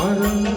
আমার